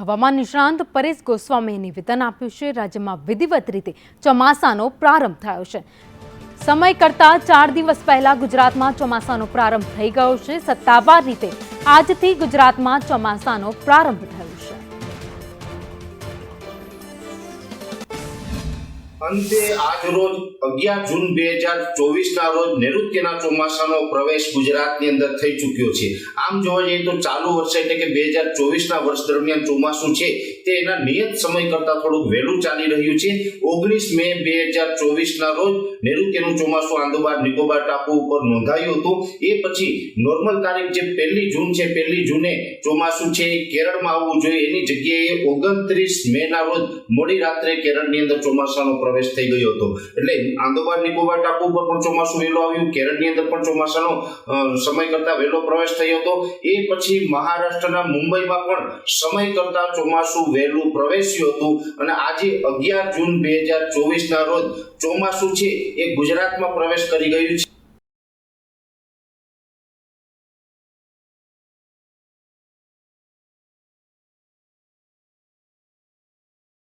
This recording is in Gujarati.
હવામાન નિષ્ણાંત પરેશ ગોસ્વામીએ નિવેદન આપ્યું છે. રાજ્યમાં વિધિવત રીતે ચોમાસાનો પ્રારંભ થયો છે. સમય કરતાં ચાર દિવસ પહેલા ગુજરાતમાં ચોમાસાનો પ્રારંભ થઈ ગયો છે. સત્તાવાર રીતે આજથી ગુજરાતમાં ચોમાસાનો પ્રારંભ થયો છે. અંતે આજ રોજ અગિયાર જૂન બે હજાર ચોવીસના રોજ નૈઋત્યના ચોમાસાનો પ્રવેશ ગુજરાતની અંદર થઈ ચૂક્યો છે. આમ જોવા જઈએ તો ચાલુ વર્ષે એટલે કે બે હજાર ચોવીસના વર્ષ દરમિયાન ચોમાસું છે તે એના નિયત સમય કરતાં થોડુંક વહેલું ચાલી રહ્યું છે. ઓગણીસ મે બે હજાર ચોવીસના રોજ નૈઋત્યનું ચોમાસું આંદોબાર નિકોબાર ટાપુ ઉપર નોંધાયું હતું. એ પછી નોર્મલ તારીખ જે પહેલી જૂન છે, પહેલી જૂને ચોમાસું છે એ કેરળમાં આવવું જોઈએ. એની જગ્યાએ ઓગણત્રીસ મેના રોજ મોડી રાત્રે કેરળની અંદર ચોમાસાનો પ્રવેશ થઈ ગયો હતો. એટલે આંદોબાર નિકોબાર ટાપુ ઉપર પણ ચોમાસું વહેલો આવ્યું. કેરળની અંદર પણ ચોમાસાનો સમય કરતાં વહેલો પ્રવેશ થયો હતો. એ પછી મહારાષ્ટ્રના મુંબઈમાં પણ સમય કરતાં ચોમાસું વહેલું પ્રવેશ્યું હતું. અને આજે અગિયાર જૂન બે હજાર ચોવીસના રોજ ચોમાસું છે એ ગુજરાતમાં પ્રવેશ કરી ગયું